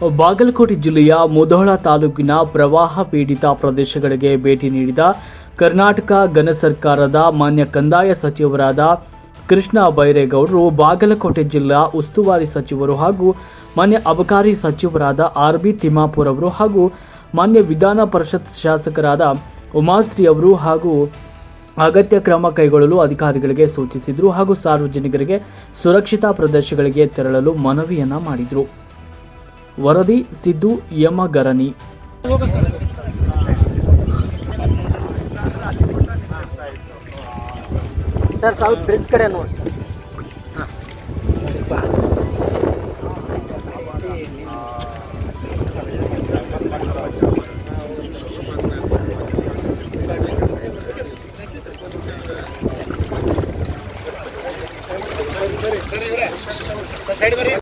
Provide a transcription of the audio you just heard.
ಬಾಗಲಕೋಟೆ ಜಿಲ್ಲೆಯ ಮುಧೋಳ ತಾಲೂಕಿನ ಪ್ರವಾಹ ಪೀಡಿತ ಪ್ರದೇಶಗಳಿಗೆ ಭೇಟಿ ನೀಡಿದ ಕರ್ನಾಟಕ ಘನ ಸರ್ಕಾರದ ಮಾನ್ಯ ಕಂದಾಯ ಸಚಿವರಾದ ಕೃಷ್ಣ ಬೈರೇಗೌಡರು ಬಾಗಲಕೋಟೆ ಜಿಲ್ಲಾ ಉಸ್ತುವಾರಿ ಸಚಿವರು ಹಾಗೂ ಮಾನ್ಯ ಅಬಕಾರಿ ಸಚಿವರಾದ ಆರ್ ಬಿ ತಿಮ್ಮಾಪುರ್ ಅವರು ಹಾಗೂ ಮಾನ್ಯ ವಿಧಾನ ಪರಿಷತ್ ಶಾಸಕರಾದ ಉಮಾಶ್ರೀ ಅವರು ಹಾಗೂ ಅಗತ್ಯ ಕ್ರಮ ಕೈಗೊಳ್ಳಲು ಅಧಿಕಾರಿಗಳಿಗೆ ಸೂಚಿಸಿದರು ಹಾಗೂ ಸಾರ್ವಜನಿಕರಿಗೆ ಸುರಕ್ಷಿತ ಪ್ರದೇಶಗಳಿಗೆ ತೆರಳಲು ಮನವಿಯನ್ನ ಮಾಡಿದರು. ವರದಿ ಸಿದ್ದು ಯಮಗರನಿ ಸರ್ ಸ್ವಲ್ಪ ಬ್ರಿಡ್ಜ್ ಕಡೆ ನೋಡಿ. ಸರ್